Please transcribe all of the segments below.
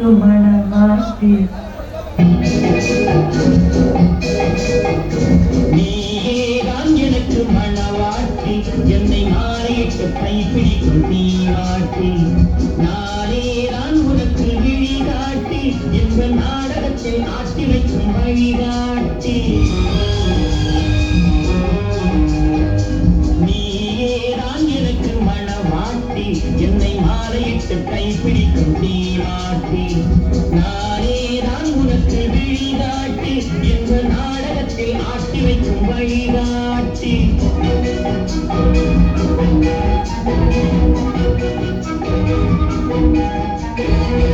எனக்கு நீதான் எனக்கு மணவாட்டி என்னை மாலையிட்டு கைப்பிடிக்கும் நீராட்டி நானேதான் உனக்கு விழிகாட்டி இந்த நாடகத்தில் ஆட்டி வைக்கும் வழிகாட்டி. கைப்பிடிக்கும் நீராட்டி நானேதான் உனக்கு விழிகாட்டி இந்த நாடகத்தில் ஆட்டி வைக்கும் வழிகாட்டி. நாம்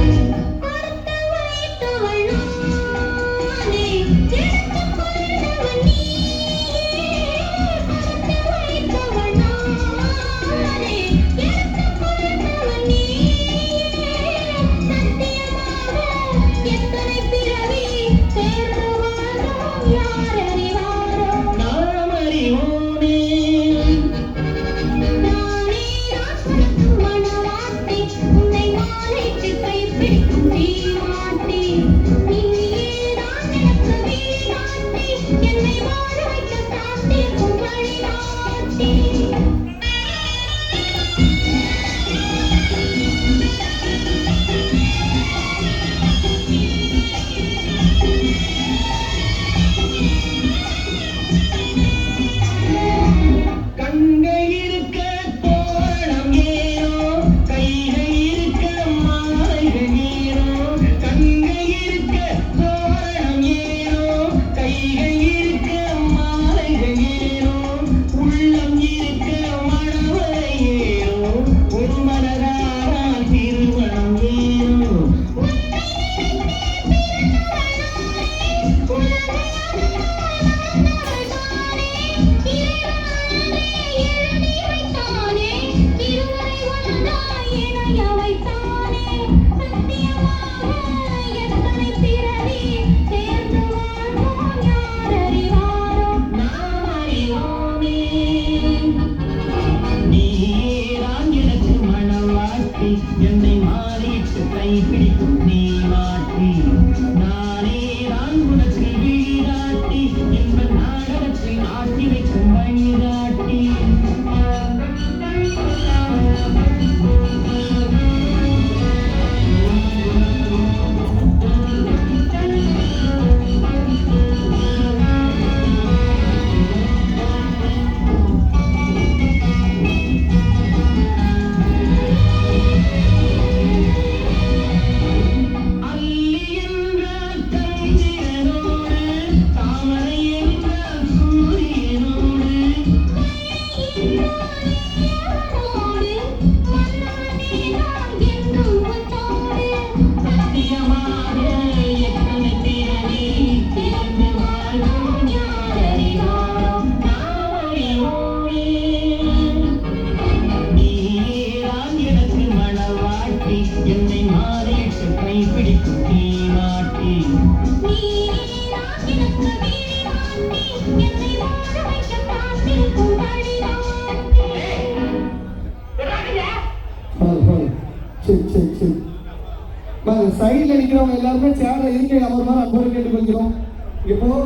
என்னை மாறிட்டு கைப்பிடிக்கும் நீ மாற்றி. என்னை மாறிட்டு கைப்பிடிக்கும் நீ மாட்டி சரி சரி சரி சைடில் நிற்கிறவங்க எல்லாருமே சேரில் இருக்கை அமர்மாறு அன்போடு கேட்டுக்கொள்கிறோம் இங்கே போக